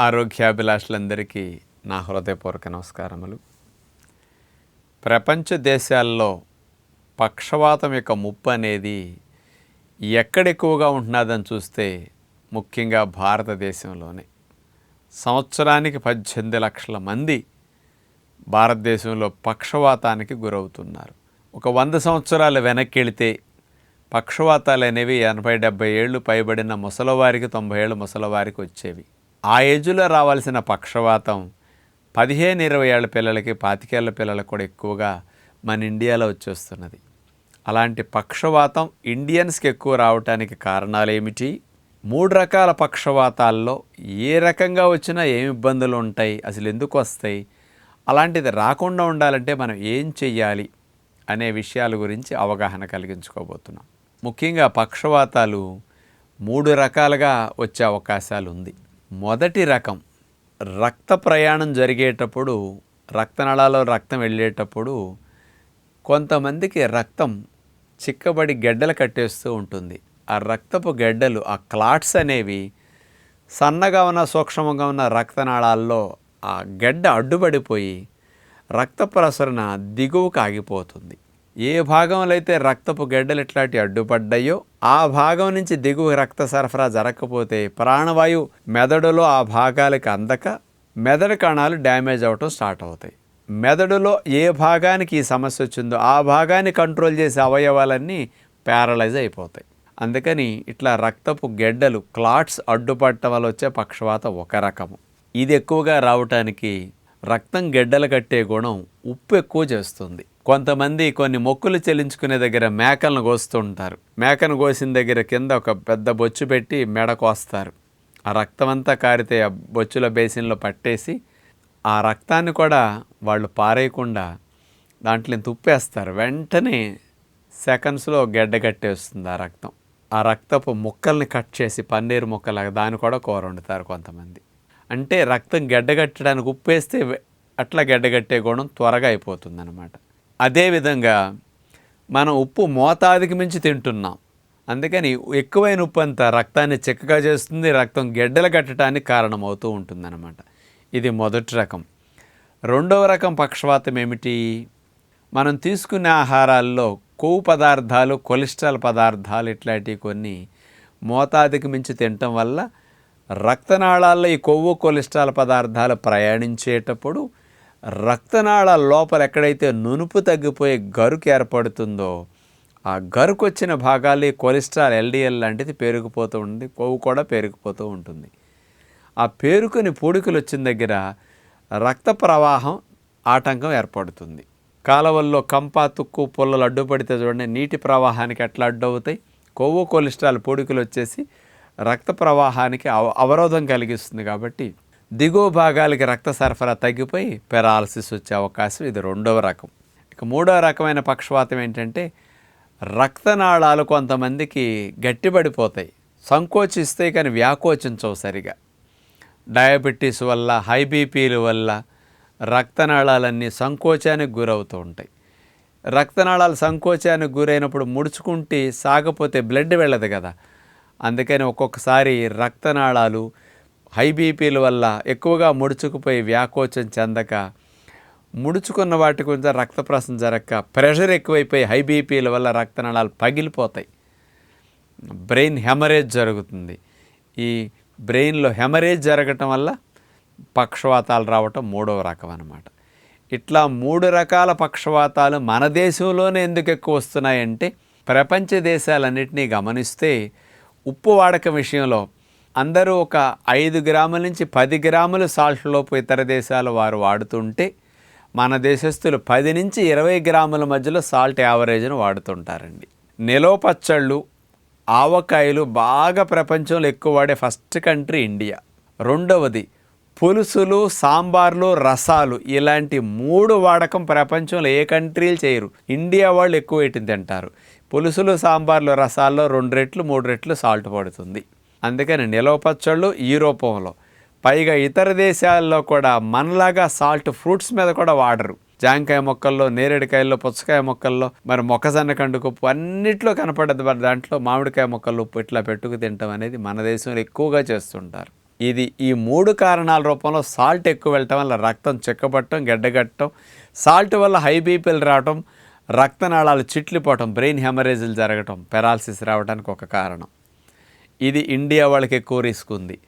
ఆరోగ్యాభిలాషులందరికీ నా హృదయపూర్వక నమస్కారములు. ప్రపంచ దేశాల్లో పక్షవాతం యొక్క ముప్పు అనేది ఎక్కడెక్కువగా ఉంటున్నదని చూస్తే ముఖ్యంగా భారతదేశంలోనే. సంవత్సరానికి పద్దెనిమిది లక్షల మంది భారతదేశంలో పక్షవాతానికి గురవుతున్నారు. ఒక వంద సంవత్సరాలు వెనక్కి వెళితే పక్షవాతాలు అనేవి ఎనభై డెబ్బై ఏళ్ళు పైబడిన ముసలివారికి తొంభై ఏళ్ళు ముసలివారికి వచ్చేవి. ఆ ఏజ్లో రావాల్సిన పక్షవాతం పదిహేను ఇరవై ఏళ్ళ పిల్లలకి పాతికేళ్ళ పిల్లలకు కూడా ఎక్కువగా మన ఇండియాలో వచ్చేస్తున్నది. అలాంటి పక్షవాతం ఇండియన్స్కి ఎక్కువ రావటానికి కారణాలు ఏమిటి మూడు రకాల పక్షవాతాల్లో ఏ రకంగా వచ్చినా ఏమి ఇబ్బందులు ఉంటాయి? అసలు ఎందుకు వస్తాయి? అలాంటిది రాకుండా ఉండాలంటే మనం ఏం చెయ్యాలి? అనే విషయాల గురించి అవగాహన కలిగించుకోబోతున్నాం. ముఖ్యంగా పక్షవాతాలు మూడు రకాలుగా వచ్చే అవకాశాలు ఉంది మొదటి రకం రక్త ప్రయాణం జరిగేటప్పుడు రక్తనాళాల్లో రక్తం వెళ్ళేటప్పుడు కొంతమందికి రక్తం చిక్కబడి గెడ్డలు కట్టేస్తూ ఉంటుంది. ఆ రక్తపు గెడ్డలు ఆ క్లాట్స్ అనేవి సన్నగా ఉన్న సూక్ష్మంగా ఉన్న రక్తనాళాల్లో ఆ గెడ్డ అడ్డుపడిపోయి రక్త ప్రసరణ దిగువకు ఆగిపోతుంది. ఏ భాగంలో అయితే రక్తపు గెడ్డలు ఇట్లాంటి అడ్డుపడ్డాయో ఆ భాగం నుంచి దిగువ రక్త సరఫరా జరగకపోతే ప్రాణవాయు మెదడులో ఆ భాగాలకి అందక మెదడు కణాలు డ్యామేజ్ అవ్వటం స్టార్ట్ అవుతాయి. మెదడులో ఏ భాగానికి ఈ సమస్య వచ్చిందో ఆ భాగాన్ని కంట్రోల్ చేసే అవయవాలన్నీ ప్యారలైజ్ అయిపోతాయి. అందుకని ఇట్లా రక్తపు గెడ్డలు క్లాట్స్ అడ్డుపడటం వల్ల వచ్చే పక్షవాత ఒక రకము. ఇది ఎక్కువగా రావటానికి రక్తం గెడ్డలు కట్టే గుణం ఉప్పు ఎక్కువ చేస్తుంది. కొంతమంది కొన్ని మొక్కులు చెల్లించుకునే దగ్గర మేకలను కోస్తూ ఉంటారు మేకను కోసిన దగ్గర కింద ఒక పెద్ద బొచ్చు పెట్టి మెడ కోస్తారు. ఆ రక్తం అంతా కారితే ఆ బొచ్చుల బేసిన్లో పట్టేసి ఆ రక్తాన్ని కూడా వాళ్ళు పారేయకుండా దాంట్లో తుప్పేస్తారు. వెంటనే సెకండ్స్లో గెడ్డ కట్టేస్తుంది ఆ రక్తం. ఆ రక్తపు ముక్కల్ని కట్ చేసి పన్నీరు ముక్కలాగా దాన్ని కూడా కూర వండుతారు కొంతమంది. అంటే రక్తం గడ్డగట్టడానికి ఉప్పేస్తే వె- అట్లా గడ్డగట్టే గుణం త్వరగా అయిపోతుంది అనమాట అదేవిధంగా మనం ఉప్పు మోతాదుకి మించి తింటున్నాం. అందుకని ఎక్కువైన ఉప్పు అంతా రక్తాన్ని చిక్కగా చేస్తుంది రక్తం గెడ్డలు కట్టడానికి కారణమవుతూ ఉంటుందన్నమాట. ఇది మొదటి రకం. రెండవ రకం పక్షవాతం ఏమిటి? మనం తీసుకునే ఆహారాల్లో కొవ్వు పదార్థాలు కొలెస్ట్రాల్ పదార్థాలు ఇట్లాంటివి కొన్ని మోతాదుకి మించి తినటం వల్ల రక్తనాళాల్లో ఈ కొవ్వు కొలెస్ట్రాల్ పదార్థాలు ప్రయాణించేటప్పుడు రక్తనాళాల లోపల ఎక్కడైతే నునుపు తగ్గిపోయే గరుకు ఏర్పడుతుందో ఆ గరుకు వచ్చిన భాగాలు కొలెస్ట్రాల్ ఎల్డిఎల్ లాంటిది పేరుకుపోతూ ఉంటుంది కొవ్వు కూడా పేరుకుపోతూ ఉంటుంది. ఆ పేరుకుని పూడికలు వచ్చిన దగ్గర రక్త ప్రవాహం ఆటంకం ఏర్పడుతుంది. కాలవల్లో కంప తుక్కు పుల్లలు అడ్డుపడితే చూడండి నీటి ప్రవాహానికి ఎట్లా అడ్డు అవుతాయి కొవ్వు కొలెస్ట్రాల్ పూడికలు వచ్చేసి రక్త ప్రవాహానికి అవ అవరోధం కలిగిస్తుంది కాబట్టి దిగువ భాగాలకి రక్త సరఫరా తగ్గిపోయి పెరాలసిస్ వచ్చే అవకాశం ఇది రెండవ రకం. ఇక మూడవ రకమైన పక్షవాతం ఏంటంటే రక్తనాళాలు కొంతమందికి గట్టిపడిపోతాయి. సంకోచిస్తే కానీ వ్యాకోచించవు సరిగా. డయాబెటీస్ వల్ల హై బీపీల వల్ల రక్తనాళాలన్నీ సంకోచానికి గురవుతూ ఉంటాయి. రక్తనాళాలు సంకోచానికి గురైనప్పుడు ముడుచుకుంటే సాగపోతే బ్లడ్ వెళ్ళదు కదా. అందుకని ఒక్కొక్కసారి రక్తనాళాలు హై బీపీల వల్ల ఎక్కువగా ముడుచుకుపోయి వ్యాకోచం చెందక ముడుచుకున్న వాటి కొంచెం రక్త ప్రసరణ జరగక ప్రెషర్ ఎక్కువైపోయి హై బీపీల వల్ల రక్తనాళాలు పగిలిపోతాయి. బ్రెయిన్ హెమరేజ్ జరుగుతుంది. ఈ బ్రెయిన్లో హెమరేజ్ జరగటం వల్ల పక్షవాతాలు రావటం మూడవ రకం అన్నమాట. ఇట్లా మూడు రకాల పక్షవాతాలు మన దేశంలోనే ఎందుకు ఎక్కువ వస్తున్నాయంటే ప్రపంచ దేశాలన్నింటినీ గమనిస్తే ఉప్పు వాడకం విషయంలో అందరూ ఒక ఐదు గ్రాముల నుంచి పది గ్రాముల సాల్ట్లోపు ఇతర దేశాల వారు వాడుతుంటే మన దేశస్తులు పది నుంచి ఇరవై గ్రాముల మధ్యలో సాల్ట్ యావరేజ్ను వాడుతుంటారండి. నిలవ పచ్చళ్ళు ఆవకాయలు బాగా ప్రపంచంలో ఎక్కువ వాడే ఫస్ట్ కంట్రీ ఇండియా రెండవది పులుసులు సాంబార్లు రసాలు ఇలాంటి మూడు వాడకం ప్రపంచంలో ఏ కంట్రీలు చేయరు. ఇండియా వాళ్ళు ఎక్కువ వేటిని తింటారు. పులుసులు సాంబార్లు రసాల్లో రెండు రెట్లు మూడు రెట్లు సాల్ట్ పడుతుంది. అందుకని నిలవ పచ్చళ్ళు ఈ రూపంలో. పైగా ఇతర దేశాల్లో కూడా మనలాగా సాల్ట్ ఫ్రూట్స్ మీద కూడా వాడరు. జాంకాయ మొక్కల్లో నేరేడుకాయల్లో పుచ్చకాయ మొక్కల్లో మరి మొక్కజొన్న కండుకుప్పు అన్నిట్లో కనపడదు మరి దాంట్లో. మామిడికాయ మొక్కలు ఉప్పు ఇట్లా పెట్టుకు తినటం అనేది మన దేశంలో ఎక్కువగా చేస్తుంటారు. ఇది ఈ మూడు కారణాల రూపంలో సాల్ట్ ఎక్కువ వెళ్ళటం వల్ల రక్తం చెక్కబట్టడం గడ్డగట్టడం సాల్ట్ వల్ల హై బీపీలు రావటం రక్తనాళాలు చిట్లిపోవటం బ్రెయిన్ హెమరేజ్లు జరగటం పెరాలసిస్ రావడానికి ఒక కారణం. ఇది ఇండియా వాళ్ళకి ఎక్కువ రిస్క్ ఉంది.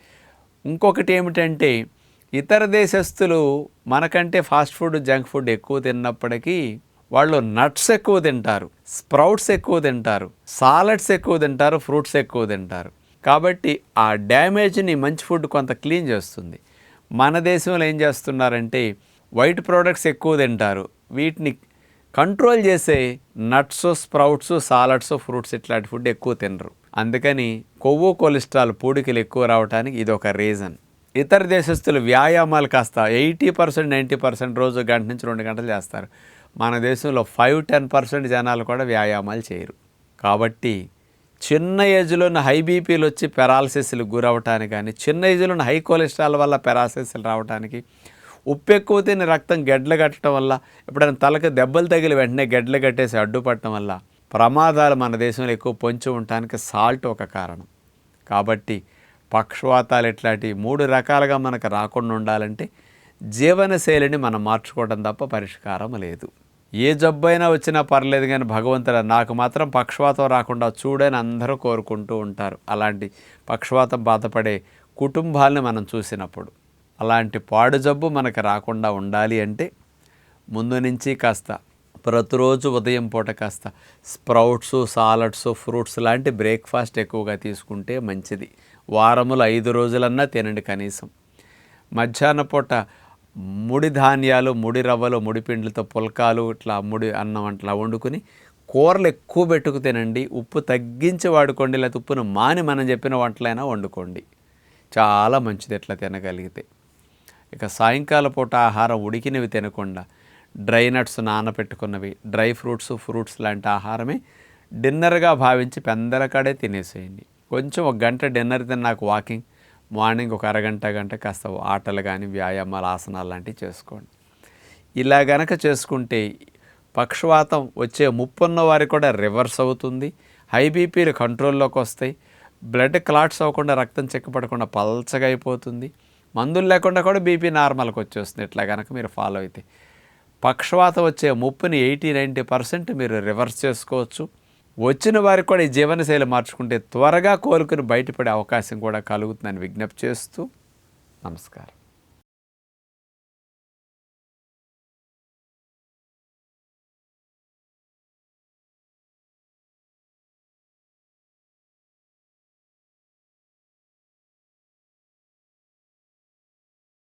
ఇంకొకటి ఏమిటంటే ఇతర దేశస్తులు మనకంటే ఫాస్ట్ ఫుడ్ జంక్ ఫుడ్ ఎక్కువ తిన్నప్పటికీ వాళ్ళు నట్స్ ఎక్కువ తింటారు స్ప్రౌట్స్ ఎక్కువ తింటారు సాలడ్స్ ఎక్కువ తింటారు ఫ్రూట్స్ ఎక్కువ తింటారు. కాబట్టి ఆ డ్యామేజ్ని మంచి ఫుడ్ కొంత క్లీన్ చేస్తుంది. మన దేశంలో ఏం చేస్తున్నారంటే వైట్ ప్రోడక్ట్స్ ఎక్కువ తింటారు. వీటిని కంట్రోల్ చేసే నట్స్ స్ప్రౌట్స్ సాలడ్స్ ఫ్రూట్స్ ఇట్లాంటి ఫుడ్ ఎక్కువ తినరు. అందుకని కొవ్వు కొలెస్ట్రాల్ పూడికలు ఎక్కువ రావడానికి ఇది ఒక రీజన్. ఇతర దేశస్తులు వ్యాయామాలు కాస్త ఎయిటీ పర్సెంట్ నైంటీ పర్సెంట్ రోజు గంట నుంచి రెండు గంటలు చేస్తారు. మన దేశంలో ఫైవ్ టెన్ పర్సెంట్ జనాలు కూడా వ్యాయామాలు చేయరు. కాబట్టి చిన్న ఏజ్లోని హై బీపీలు వచ్చి పెరాలసిస్లు గురవటానికి కానీ చిన్న ఏజ్లోని హై కొలెస్ట్రాల్ వల్ల పెరాలసిస్లు రావడానికి ఉప్పు ఎక్కువ తిని రక్తం గెడ్లు కట్టడం వల్ల ఎప్పుడైనా తలకు దెబ్బలు తగిలి వెంటనే గెడ్లు కట్టేసి అడ్డుపట్టడం వల్ల ప్రమాదాలు మన దేశంలో ఎక్కువ పొంచి ఉండటానికి సాల్ట్ ఒక కారణం. కాబట్టి పక్షవాతాలు ఇట్లాంటి మూడు రకాలుగా మనకు రాకుండా ఉండాలంటే జీవనశైలిని మనం మార్చుకోవడం తప్ప పరిష్కారం లేదు. ఏ జబ్బైనా వచ్చినా పర్లేదు కానీ భగవంతుడు నాకు మాత్రం పక్షవాతం రాకుండా చూడని అందరూ కోరుకుంటూ ఉంటారు. అలాంటి పక్షవాతం బాధపడే కుటుంబాలను మనం చూసినప్పుడు అలాంటి పాడు జబ్బు మనకు రాకుండా ఉండాలి అంటే ముందు నుంచి కాస్త ప్రతిరోజు ఉదయం పూట కాస్త స్ప్రౌట్స్ సాలడ్స్ ఫ్రూట్స్ లాంటి బ్రేక్ఫాస్ట్ ఎక్కువగా తీసుకుంటే మంచిది. వారములు ఐదు రోజులన్నా తినండి కనీసం. మధ్యాహ్న పూట ముడి ధాన్యాలు ముడి రవ్వలు ముడి పిండిలతో పుల్కాలు ఇట్లా ముడి అన్నం అట్లా వండుకుని కూరలు ఎక్కువ పెట్టుకు తినండి. ఉప్పు తగ్గించి వాడుకోండి లేకపోతే ఉప్పును మాని మనం చెప్పిన వంటలైనా వండుకోండి. చాలా మంచిది ఇట్లా తినగలిగితే. ఇక సాయంకాల పూట ఆహారం ఉడికినవి తినకుండా డ్రై నట్స్ నానబెట్టుకున్నవి డ్రై ఫ్రూట్స్ ఫ్రూట్స్ లాంటి ఆహారమే డిన్నర్గా భావించి పెందలకాడే తినేసేయండి. కొంచెం ఒక గంట డిన్నర్ తిన్నాక వాకింగ్ మార్నింగ్ ఒక అరగంట గంట కాస్త ఆటలు కానీ వ్యాయామాలు ఆసనాలు లాంటివి చేసుకోండి. ఇలా గనక చేసుకుంటే పక్షవాతం వచ్చే ముప్పున్న వారికి కూడా రివర్స్ అవుతుంది. హై బీపీలు కంట్రోల్లోకి వస్తాయి. బ్లడ్ క్లాట్స్ అవ్వకుండా రక్తం చెక్కపడకుండా పల్చగా అయిపోతుంది. మందులు లేకుండా కూడా బీపీ నార్మల్కి వచ్చేస్తుంది. ఇట్లా కనుక మీరు ఫాలో అయితే పక్షవాతం వచ్చే ముప్పుని ఎయిటీ నైంటీ పర్సెంట్ మీరు రివర్స్ చేసుకోవచ్చు. వచ్చిన వారికి కూడా ఈ జీవనశైలి మార్చుకుంటే త్వరగా కోలుకుని బయటపడే అవకాశం కూడా కలుగుతుందని విజ్ఞప్తి చేస్తూ నమస్కారం.